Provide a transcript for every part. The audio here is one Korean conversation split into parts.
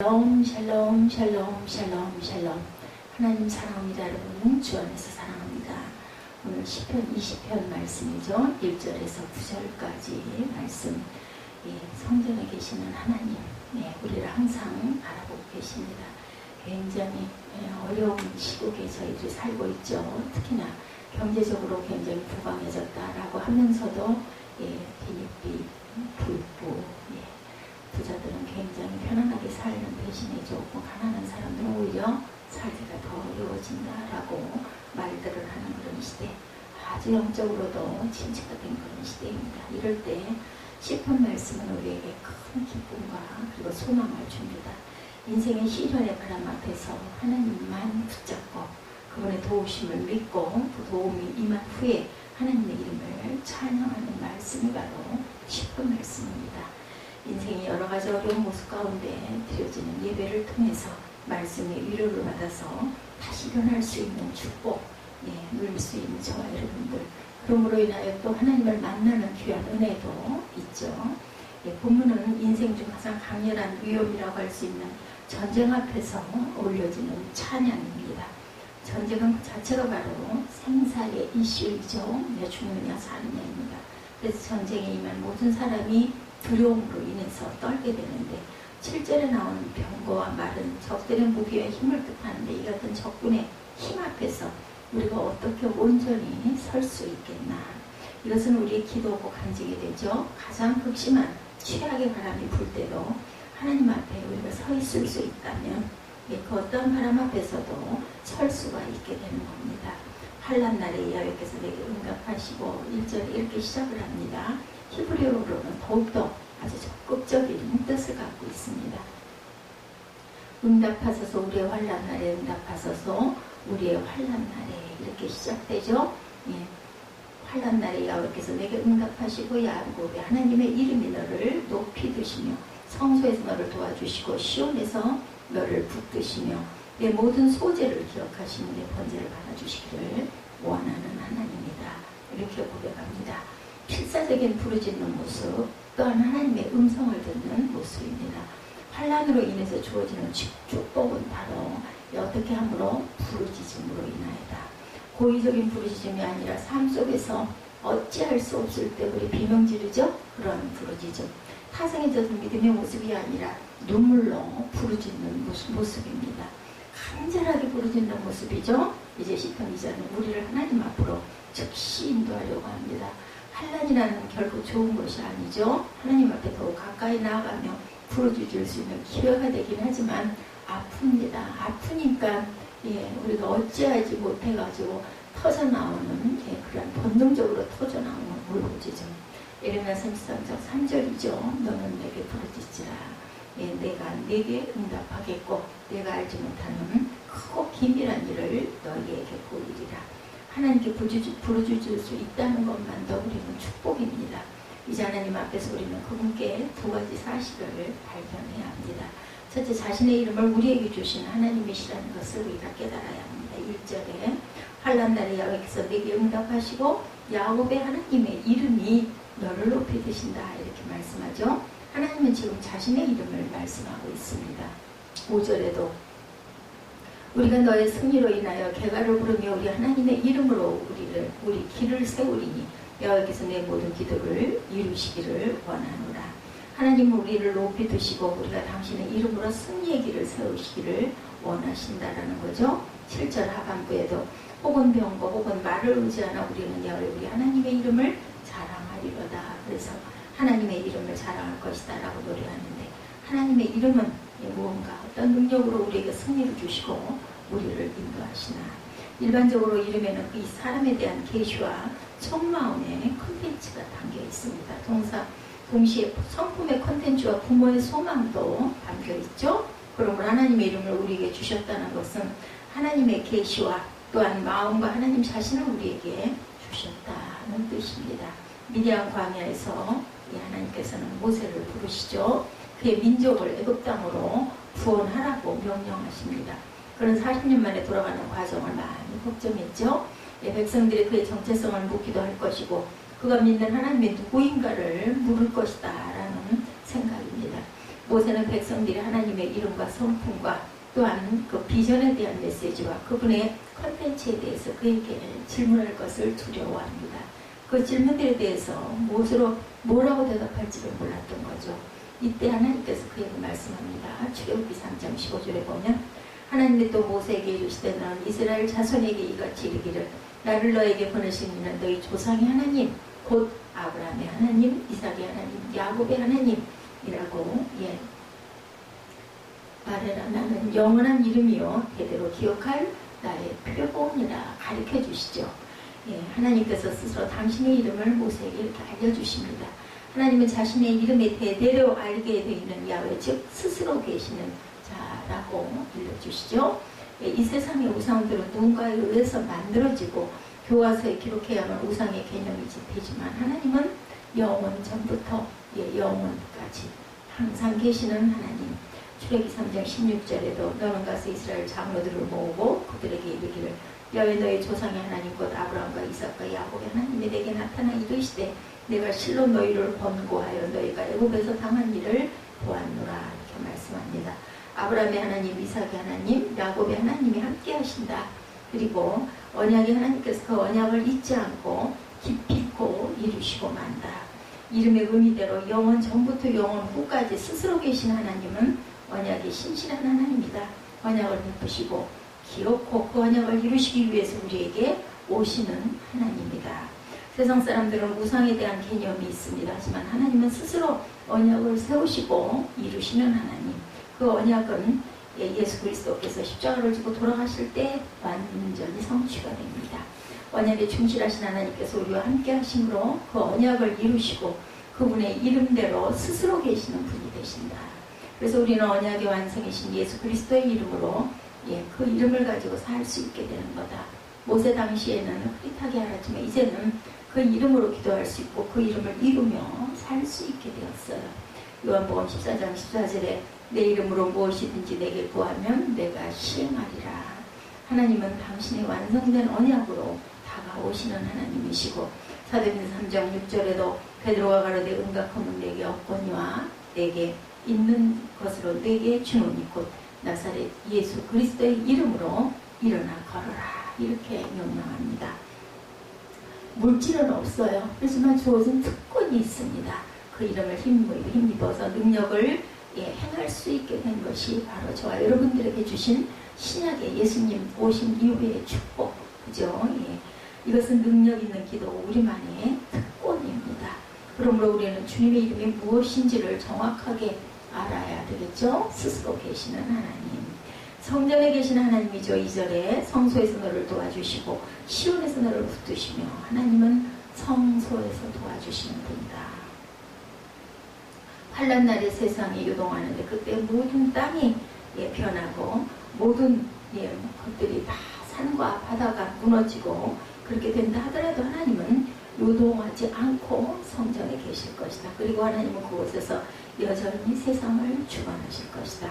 샬롬 샬롬 샬롬 샬롬 샬롬. 하나님 사랑합니다 여러분. 주 안에서 사랑합니다. 오늘 10편 20편 말씀이죠. 1절에서 9절까지 말씀. 예, 성전에 계시는 하나님. 네, 우리를 항상 바라보고 계십니다. 굉장히 예, 어려운 시국에 저희들이 살고 있죠. 특히나 경제적으로 굉장히 부강해졌다라고 하면서도 예, 빈익비 불부 예, 부자들은 굉장히 편안하게 살는 대신에 조금 가난한 사람들은 오히려 살기가 더 어려워진다라고 말들을 하는 그런 시대 아주 영적으로도 침체가 된 그런 시대입니다. 이럴 때 10편 말씀은 우리에게 큰 기쁨과 그리고 소망을 줍니다. 인생의 시련의 바람 앞에서 하나님만 붙잡고 그분의 도우심을 믿고 그 도움이 임한 후에 하나님의 이름을 찬양하는 말씀이 바로 10편 말씀입니다. 인생이 여러 가지 어려운 모습 가운데 드려지는 예배를 통해서 말씀의 위로를 받아서 다시 일어날 수 있는 축복, 예, 누릴 수 있는 저와 여러분들. 그러므로 인하여 또 하나님을 만나는 귀한 은혜도 있죠. 예, 본문은 인생 중 가장 강렬한 위험이라고 할 수 있는 전쟁 앞에서 올려지는 찬양입니다. 전쟁은 그 자체가 바로 생사의 이슈이죠. 내 죽느냐 사느냐입니다. 그래서 전쟁에 임한 모든 사람이 두려움으로 인해서 떨게 되는데 7절에 나오는 병거와 말은 적들의 무기와 힘을 뜻하는데 이 같은 적군의 힘 앞에서 우리가 어떻게 온전히 설 수 있겠나. 이것은 우리의 기도고 간직이 되죠. 가장 극심한 최악의 바람이 불 때도 하나님 앞에 우리가 서 있을 수 있다면 예, 그 어떤 바람 앞에서도 설 수가 있게 되는 겁니다 환란 날에 여호와께서 내게 응답하시고 1절에 이렇게 시작을 합니다 히브리어로는 더욱더 아주 적극적인 뜻을 갖고 있습니다. 응답하소서 우리의 환란 날에 응답하소서 우리의 환란 날에 이렇게 시작되죠. 예. 환란 날에 야곱께서 내게 응답하시고 야곱의 하나님의 이름이 너를 높이 드시며 성소에서 너를 도와주시고 시온에서 너를 붙드시며 내 모든 소재를 기억하시는 내 번제를 받아주시기를 원하는 하나님이다. 이렇게 고백합니다. 필사적인 부르짖는 모습 또한 하나님의 음성을 듣는 모습입니다. 환란으로 인해서 주어지는 축복은 바로 어떻게 함으로 부르짖음으로 인하여다. 고의적인 부르짖음이 아니라 삶 속에서 어찌할 수 없을 때 우리 비명 지르죠? 그런 부르짖음. 타성해져서 믿음의 모습이 아니라 눈물로 부르짖는 모습입니다. 간절하게 부르짖는 모습이죠. 이제 10편 2절은 우리를 하나님 앞으로 즉시 인도하려고 합니다. 환란이라는 결국 좋은 것이 아니죠. 하나님 앞에 더 가까이 나아가며 부르짖을 수 있는 기회가 되긴 하지만 아픕니다. 아프니까 예, 우리가 어찌하지 못해가지고 터져 나오는 예, 그런 본능적으로 터져 나오는 울부짖음. 예레미야 33장 3절이죠. 너는 내게 부르짖지라. 예, 내가 내게 응답하겠고 내가 알지 못하는 크고 기밀한 일을 너희에게 보이리라. 하나님께 부르짖을 수 있다는 것만도 우리는 축복입니다. 이제 하나님 앞에서 우리는 그분께 두 가지 사실을 발견해야 합니다. 첫째 자신의 이름을 우리에게 주신 하나님이시라는 것을 우리가 깨달아야 합니다. 1절에 환란 날에 야곱께서 내게 응답하시고 야곱의 하나님의 이름이 너를 높이 드신다 이렇게 말씀하죠. 하나님은 지금 자신의 이름을 말씀하고 있습니다. 5절에도 우리가 너의 승리로 인하여 개가를 부르며 우리 하나님의 이름으로 우리를 우리 길을 세우리니 여호와께서 내 모든 기도를 이루시기를 원하노라. 하나님은 우리를 높이 드시고 우리가 당신의 이름으로 승리의 길을 세우시기를 원하신다라는 거죠. 7절 하반부에도 혹은 병거 혹은 말을 의지하나 우리는 여호와 우리 하나님의 이름을 자랑하리로다. 그래서 하나님의 이름을 자랑할 것이다 라고 노래하는데 하나님의 이름은 무언가 어떤 능력으로 우리에게 승리를 주시고 우리를 인도하시나 일반적으로 이름에는 이 사람에 대한 계시와 속마음의 컨텐츠가 담겨 있습니다. 동사 동시에 성품의 컨텐츠와 부모의 소망도 담겨 있죠. 그러므로 하나님의 이름을 우리에게 주셨다는 것은 하나님의 계시와 또한 마음과 하나님 자신을 우리에게 주셨다는 뜻입니다. 미디안 광야에서 하나님께서는 모세를 부르시죠. 그의 민족을 애굽 땅으로 구원하라고 명령하십니다. 그런 40년 만에 돌아가는 과정을 많이 걱정했죠. 예, 백성들이 그의 정체성을 묻기도 할 것이고 그가 믿는 하나님의 누구인가를 물을 것이다 라는 생각입니다. 모세는 백성들이 하나님의 이름과 성품과 또한 그 비전에 대한 메시지와 그분의 컨텐츠에 대해서 그에게 질문할 것을 두려워합니다. 그 질문들에 대해서 무엇으로 뭐라고 대답할지를 몰랐던 거죠. 이때 하나님께서 그에게 말씀합니다. 출애굽기 3장 15절에 보면 하나님이 또 모세에게 이르시되 너는 이스라엘 자손에게 이같이 이르기를 나를 너에게 보내신 이는 너희 조상의 하나님 곧 아브라함의 하나님, 이삭의 하나님, 야곱의 하나님이라고 예, 말해라 나는 영원한 이름이요 대대로 기억할 나의 표본이라 가르쳐 주시죠. 예, 하나님께서 스스로 당신의 이름을 모세에게 이렇게 알려주십니다. 하나님은 자신의 이름에 대대로 알게 되는 야외 즉 스스로 계시는 자라고 알려주시죠. 예, 이 세상의 우상들은 누군가에 의해서 만들어지고 교과서에 기록해야만 우상의 개념이 되지만 하나님은 영원 전부터 예, 영원까지 항상 계시는 하나님 출애기 3장 16절에도 너는 가서 이스라엘 장로들을 모으고 그들에게 이르기를 여호와 너의 조상의 하나님 곧 아브라함과 이삭과 야곱의 하나님이 내게 나타나 이르시되 내가 실로 너희를 번고하여 너희가 애굽에서 당한 일을 보았노라 이렇게 말씀합니다. 아브라함의 하나님, 이삭의 하나님, 야곱의 하나님이 함께 하신다. 그리고 언약의 하나님께서 그 언약을 잊지 않고 깊이 있고 이루시고 만다. 이름의 의미대로 영원 전부터 영원 후까지 스스로 계신 하나님은 언약이 신실한 하나님이다. 언약을 베푸시고 기억고 그 언약을 이루시기 위해서 우리에게 오시는 하나님이다. 세상 사람들은 우상에 대한 개념이 있습니다. 하지만 하나님은 스스로 언약을 세우시고 이루시는 하나님. 그 언약은 예, 예수 그리스도께서 십자가를 지고 돌아가실 때 완전히 성취가 됩니다. 언약에 충실하신 하나님께서 우리와 함께 하심으로 그 언약을 이루시고 그분의 이름대로 스스로 계시는 분이 되신다. 그래서 우리는 언약의 완성이신 예수 그리스도의 이름으로 예, 그 이름을 가지고 살 수 있게 되는 거다. 모세 당시에는 흐릿하게 알았지만 이제는 그 이름으로 기도할 수 있고 그 이름을 이루며 살 수 있게 되었어요. 요한복음 14장 14절에 내 이름으로 무엇이든지 내게 구하면 내가 시행하리라. 하나님은 당신의 완성된 언약으로 다가오시는 하나님이시고 사도행전 3장 6절에도 베드로가 가로되 응각하면 내게 없거니와 내게 있는 것으로 내게 주노니 곧 나사렛 예수 그리스도의 이름으로 일어나 걸어라 이렇게 명령합니다. 물질은 없어요. 그렇지만 주어진 특권이 있습니다. 그 이름을 힘입어서 능력을 예, 행할 수 있게 된 것이 바로 저와 여러분들에게 주신 신약의 예수님 오신 이후의 축복, 그죠? 예. 이것은 능력 있는 기도 우리만의 특권입니다. 그러므로 우리는 주님의 이름이 무엇인지를 정확하게 알아야 되겠죠? 스스로 계시는 하나님. 성전에 계신 하나님이죠. 2절에 성소에서 너를 도와주시고 시온에서 너를 붙드시며 하나님은 성소에서 도와주시는 분이다. 환란 날에 세상이 요동하는데 그때 모든 땅이 예, 변하고 모든 예, 것들이 다 산과 바다가 무너지고 그렇게 된다 하더라도 하나님은 요동하지 않고 성전에 계실 것이다. 그리고 하나님은 그곳에서 여전히 세상을 주관하실 것이다.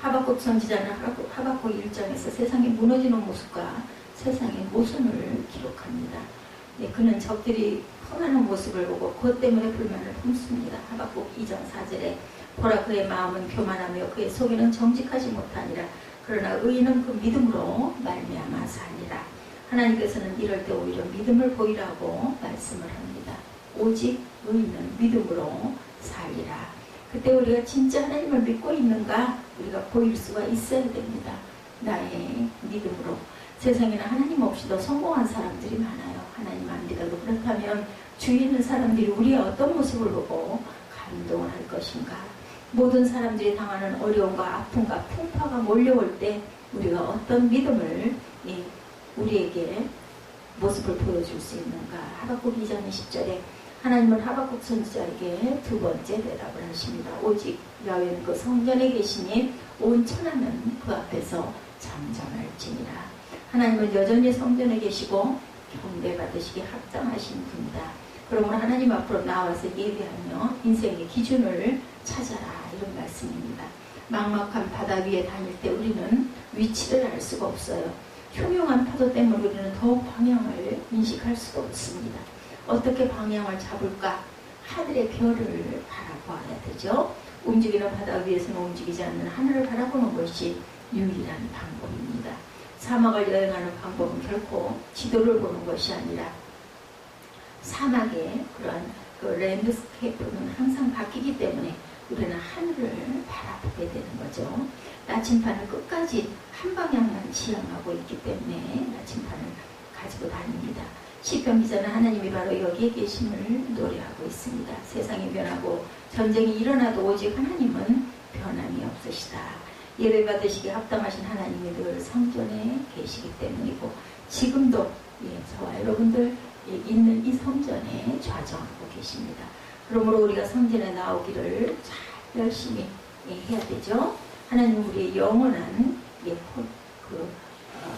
하박국 선지자는 하박국 1장에서 세상이 무너지는 모습과 세상의 모순을 기록합니다. 네, 그는 적들이 흥하는 모습을 보고 그것 때문에 불만을 품습니다. 하박국 2장 4절에 보라 그의 마음은 교만하며 그의 속에는 정직하지 못하니라. 그러나 의인은 그 믿음으로 말미암아 살리라. 하나님께서는 이럴 때 오히려 믿음을 보이라고 말씀을 합니다. 오직 의인은 믿음으로 살리라. 그때 우리가 진짜 하나님을 믿고 있는가 우리가 보일 수가 있어야 됩니다. 나의 믿음으로. 세상에는 하나님 없이도 성공한 사람들이 많아요. 하나님 안 믿어도 그렇다면 주위에 있는 사람들이 우리의 어떤 모습을 보고 감동을 할 것인가. 모든 사람들이 당하는 어려움과 아픔과 풍파가 몰려올 때 우리가 어떤 믿음을 우리에게 모습을 보여줄 수 있는가. 하박국 2장 20절에 하나님은 하박국 선지자에게 두 번째 대답을 하십니다. 오직 야외는 그 성전에 계시니 온 천하는 그 앞에서 잠잠할지니라. 하나님은 여전히 성전에 계시고 경배받으시기 합당하신 분이다. 그러므로 하나님 앞으로 나와서 예배하며 인생의 기준을 찾아라 이런 말씀입니다. 막막한 바다 위에 다닐 때 우리는 위치를 알 수가 없어요. 흉흉한 파도 때문에 우리는 더욱 방향을 인식할 수가 없습니다. 어떻게 방향을 잡을까? 하늘의 별을 바라보아야 되죠. 움직이는 바다 위에서는 움직이지 않는 하늘을 바라보는 것이 유일한 방법입니다. 사막을 여행하는 방법은 결코 지도를 보는 것이 아니라 사막의 그런 그 랜드스케이프는 항상 바뀌기 때문에 우리는 하늘을 바라보게 되는 거죠. 나침판을 끝까지 한 방향만 지향하고 있기 때문에 나침판을 가지고 다닙니다. 시편 기자는 하나님이 바로 여기에 계심을 노래하고 있습니다. 세상이 변하고 전쟁이 일어나도 오직 하나님은 변함이 없으시다. 예배 받으시기에 합당하신 하나님이 늘 성전에 계시기 때문이고 지금도 예, 저와 여러분들 예, 있는 이 성전에 좌정하고 계십니다. 그러므로 우리가 성전에 나오기를 잘 열심히 예, 해야 되죠. 하나님 우리의 영원한 예, 그, 어,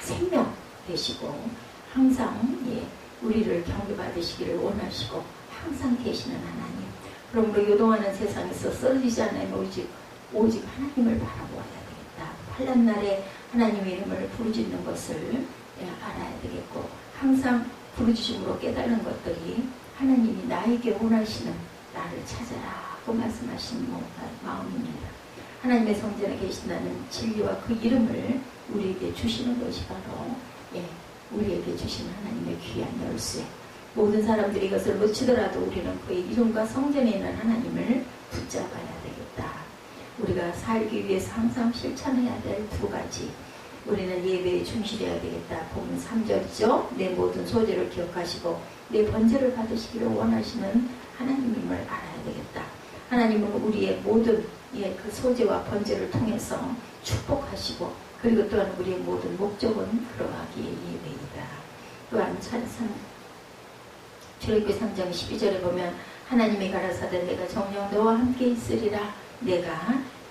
생명 되시고 항상 예, 우리를 경배받으시기를 원하시고 항상 계시는 하나님. 그러므로 요동하는 세상에서 쓰러지지 않으면 오직 오직 하나님을 바라보아야 되겠다. 환란 날에 하나님의 이름을 부르짖는 것을 예, 알아야 되겠고 항상 부르짖음으로 깨달은 것들이 하나님이 나에게 원하시는 나를 찾아라고 말씀하신 마음입니다. 하나님의 성전에 계신다는 진리와 그 이름을 우리에게 주시는 것이 바로 예, 우리에게 주신 하나님의 귀한 열쇠. 모든 사람들이 이것을 놓치더라도 우리는 그의 이름과 성전에 있는 하나님을 붙잡아야. 우리가 살기 위해서 항상 실천해야 될 두 가지. 우리는 예배에 충실해야 되겠다. 보면 3절이죠. 내 모든 소재를 기억하시고 내 번제를 받으시기를 원하시는 하나님임을 알아야 되겠다. 하나님은 우리의 모든 예, 그 소재와 번제를 통해서 축복하시고 그리고 또한 우리의 모든 목적은 그러하기에 예배이다. 또한 출애굽기 3장 12절에 보면 하나님이 가라사대 내가 정녕 너와 함께 있으리라 내가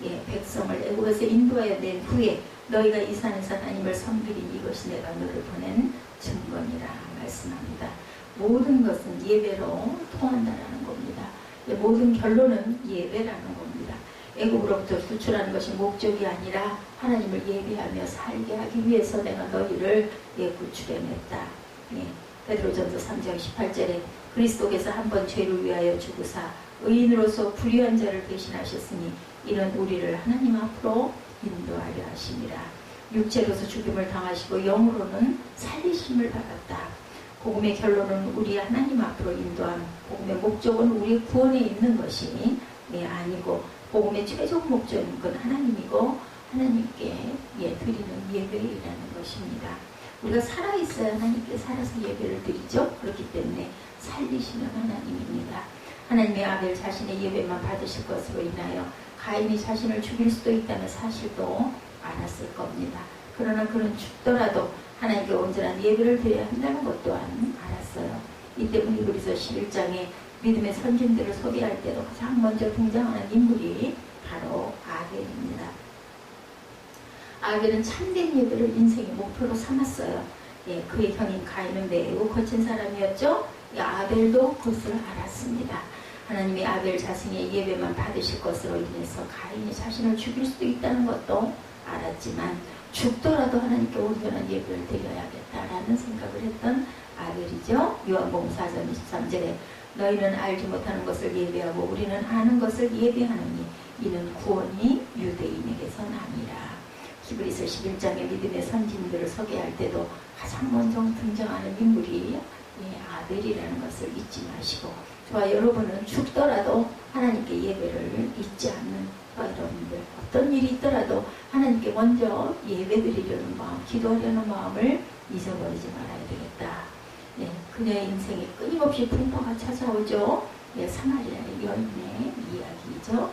예, 백성을 애굽에서 인도하여 낸 후에 너희가 이 산에서 하나님을 섬기린 이것이 내가 너를 보낸 증거니라 말씀합니다. 모든 것은 예배로 통한다라는 겁니다. 예, 모든 결론은 예배라는 겁니다. 애굽으로부터 구출하는 것이 목적이 아니라 하나님을 예배하며 살게 하기 위해서 내가 너희를 예, 구출해냈다. 예. 베드로전서 3장 18절에 그리스도께서 한 번 죄를 위하여 죽으사 의인으로서 불의한 자를 대신하셨으니 이는 우리를 하나님 앞으로 인도하려 하심이라. 육체로서 죽임을 당하시고 영으로는 살리심을 받았다. 복음의 결론은 우리 하나님 앞으로 인도함. 복음의 목적은 우리 구원에 있는 것이 예, 아니고 복음의 최종 목적은 하나님이고 하나님께 예, 드리는 예배이라는 것입니다. 우리가 살아있어야 하나님께 살아서 예배를 드리죠. 그렇기 때문에 살리시는 하나님입니다. 하나님의 아들 자신의 예배만 받으실 것으로 인하여 가인이 자신을 죽일 수도 있다는 사실도 알았을 겁니다. 그러나 그는 죽더라도 하나님께 온전한 예배를 드려야 한다는 것 또한 알았어요. 이 때문에 그리서 11장에 믿음의 선진들을 소개할 때도 가장 먼저 등장하는 인물이 바로 아벨입니다. 아벨은 참된 예배를 인생의 목표로 삼았어요. 예, 그의 형인 가인은 매우 거친 사람이었죠. 예, 아벨도 그것을 알았습니다. 하나님이 아벨 자신의 예배만 받으실 것으로 인해서 가인이 자신을 죽일 수도 있다는 것도 알았지만 죽더라도 하나님께 온전한 예배를 드려야겠다라는 생각을 했던 아벨이죠. 요한복음 4장 23절에 너희는 알지 못하는 것을 예배하고 우리는 아는 것을 예배하느니 이는 구원이 유대인에게서 남이라. 히브리서 11장의 믿음의 선진들을 소개할 때도 가장 먼저 등장하는 인물이 예, 아벨이라는 것을 잊지 마시고 저와 여러분은 죽더라도 하나님께 예배를 잊지 않는 저와 여러분들 어떤 일이 있더라도 하나님께 먼저 예배드리려는 마음 기도하려는 마음을 잊어버리지 말아야 되겠다. 예, 그녀의 인생에 끊임없이 풍파가 찾아오죠. 예, 사마리아의 여인의 이야기죠.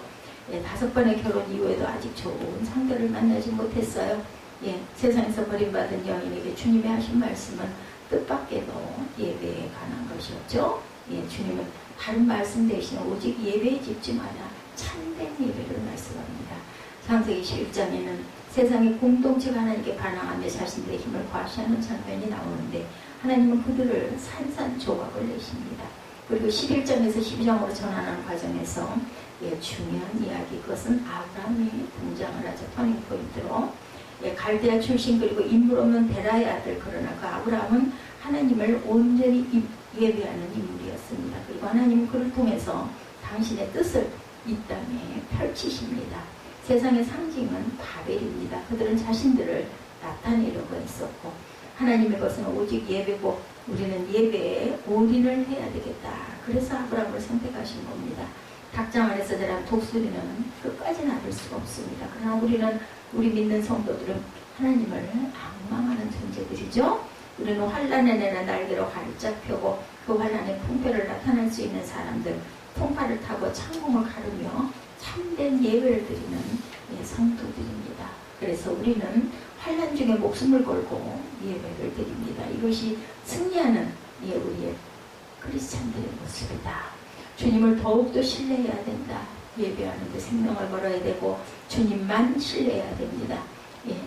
예, 다섯 번의 결혼 이후에도 아직 좋은 상대를 만나지 못했어요. 예, 세상에서 버림받은 여인에게 주님이 하신 말씀은 뜻밖에도 예배에 관한 것이었죠. 예, 주님은 다른 말씀 대신 오직 예배에 집중하라 참된 예배를 말씀합니다. 창세기 11장에는 세상의 공동체가 하나님께 반항하며 자신들의 힘을 과시하는 장면이 나오는데 하나님은 그들을 산산조각을 내십니다. 그리고 11장에서 12장으로 전환하는 과정에서 예, 중요한 이야기 그것은 아브라함이 등장을 하죠. 터닝 포인트로 예, 갈대아 출신 그리고 인물 없는 데라의 아들 그러나 그 아브라함은 하나님을 온전히 예배하는 인물 이었습니다. 그리고 하나님은 그를 통해서 당신의 뜻을 이 땅에 펼치십니다. 세상의 상징은 바벨입니다. 그들은 자신들을 나타내려고 했었고 하나님의 것은 오직 예배고 우리는 예배에 올인을 해야 되겠다. 그래서 아브라함을 선택하신 겁니다. 닭장 안에서 자란 독수리는 끝까지 나를 수가 없습니다. 그러나 우리는 우리 믿는 성도들은 하나님을 악망하는 존재들이죠. 우리는 환란에 내나 날개로 활짝 펴고 그 환란의 풍패를 나타낼 수 있는 사람들, 풍파를 타고 창공을 가르며 참된 예배를 드리는 예, 성도들입니다. 그래서 우리는 환란 중에 목숨을 걸고 예배를 드립니다. 이것이 승리하는 예, 우리의 크리스찬들의 모습이다. 주님을 더욱더 신뢰해야 된다. 예배하는 데 생명을 걸어야 되고 주님만 신뢰해야 됩니다. 예.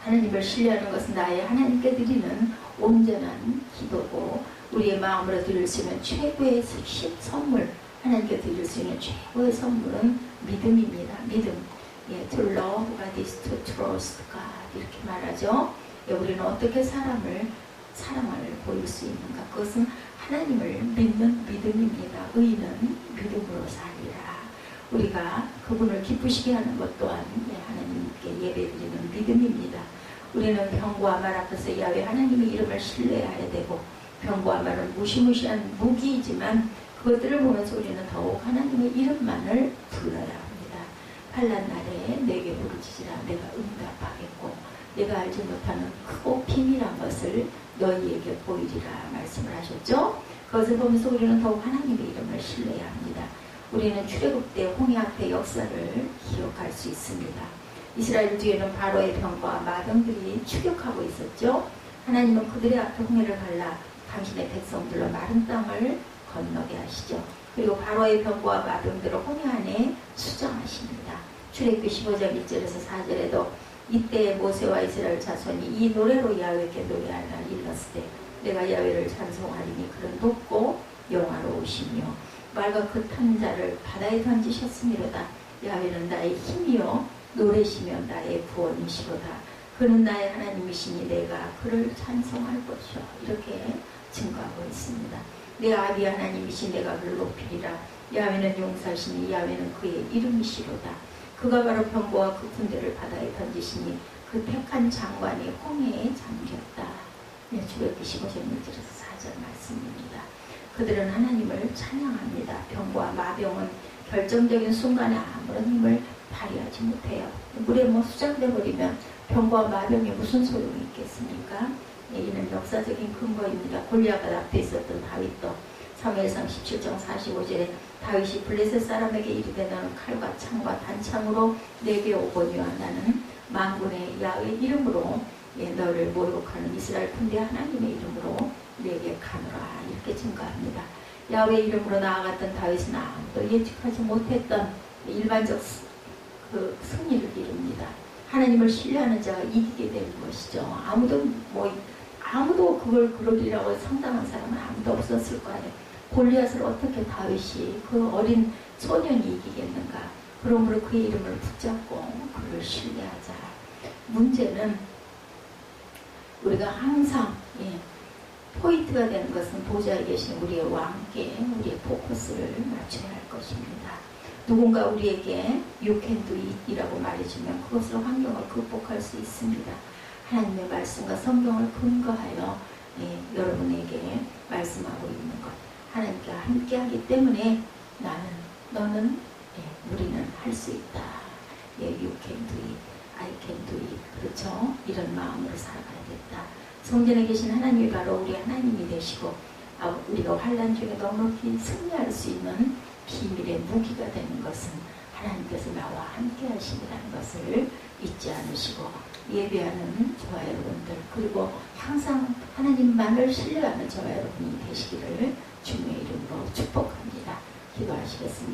하나님을 신뢰하는 것은 나의 하나님께 드리는 온전한 기도고 우리의 마음으로 드릴 수 있는 최고의 신 선물 하나님께 드릴 수 있는 최고의 선물은 믿음입니다. 믿음. 예, to love God is to trust God 이렇게 말하죠. 예, 우리는 어떻게 사람을 사랑을 보일 수 있는가? 그것은 하나님을 믿는 믿음입니다. 의는 믿음으로 살리라. 우리가 그분을 기쁘시게 하는 것 또한 예, 하나님께 예배 드리는 믿음입니다. 우리는 병과 말 앞에서 야외 하나님의 이름을 신뢰해야 되고 병과 말은 무시무시한 무기이지만 그것들을 보면서 우리는 더욱 하나님의 이름만을 불러야 합니다. 환란 날에 내게 부르짖으라 내가 응답하겠고 내가 알지 못하는 크고 비밀한 것을 너희에게 보이리라 말씀을 하셨죠. 그것을 보면서 우리는 더욱 하나님의 이름을 신뢰해야 합니다. 우리는 출애굽 때 홍해 앞의 역사를 기억할 수 있습니다. 이스라엘 뒤에는 바로의 병과 마병들이 추격하고 있었죠. 하나님은 그들의 앞에 홍해를 갈라 당신의 백성들로 마른 땅을 건너게 하시죠. 그리고 바로의 병과 마병들을 홍해 안에 수정하십니다. 출애굽 15장 1절에서 4절에도 이때 모세와 이스라엘 자손이 이 노래로 야훼께 노래하라 일렀을 때 내가 야훼를 찬송하리니 그런 높고 영화로우시며 말과 그 탄자를 바다에 던지셨음이로다 야훼는 나의 힘이요 노래시며 나의 구원이시로다 그는 나의 하나님이시니 내가 그를 찬송할 것이요 이렇게 증거하고 있습니다 내 아비 하나님이시 내가 그를 높이리라 야훼는 용사시니 야훼는 그의 이름이시로다 그가 바로 병거와 그 군대를 바다에 던지시니 그 택한 장관이 홍해에 잠겼다. 네, 주력기 15절 1절에서 4절 말씀입니다. 그들은 하나님을 찬양합니다. 병과 마병은 결정적인 순간에 아무런 힘을 발휘하지 못해요. 물에 뭐 수장돼 버리면 병과 마병이 무슨 소용이 있겠습니까? 네, 이는 역사적인 근거입니다. 골리아가 앞에 있었던 다윗도 사무엘상 17장 45절에 다윗이 블레셋 사람에게 이르되 너는 칼과 창과 단창으로 내게 오거니와 나는 만군의 야의 이름으로 예, 너를 모욕하는 이스라엘 군대 하나님의 이름으로 내게 가노라 이렇게 증거합니다. 야외 이름으로 나아갔던 다윗은 아무도 예측하지 못했던 일반적 그 승리를 이룹니다. 하나님을 신뢰하는 자가 이기게 되는 것이죠. 아무도 뭐 아무도 그걸 그러리라고 상당한 사람은 아무도 없었을 거 아니에요. 골리앗을 어떻게 다윗이 그 어린 소년이 이기겠는가? 그러므로 그의 이름을 붙잡고 그를 신뢰하자. 문제는 우리가 항상 예, 포인트가 되는 것은 보좌에 계신 우리의 왕께 우리의 포커스를 맞춰야 할 것입니다. 누군가 우리에게 you can do it이라고 말해주면 그것으로 환경을 극복할 수 있습니다. 하나님의 말씀과 성경을 근거하여 예, 여러분에게 말씀하고 있는 것. 하나님과 함께 하기 때문에 나는, 너는, 예, 우리는 할 수 있다. 예, you can do it, I can do it. 그렇죠? 이런 마음으로 살아가야겠다. 성전에 계신 하나님이 바로 우리 하나님이 되시고 아, 우리가 환란 중에 넉넉히 승리할 수 있는 비밀의 무기가 되는 것은 하나님께서 나와 함께 하시리라는 것을 잊지 않으시고 예배하는 저와 여러분들 그리고 항상 하나님만을 신뢰하는 저와 여러분이 되시기를 주님의 이름으로 축복합니다. 기도하시겠습니다.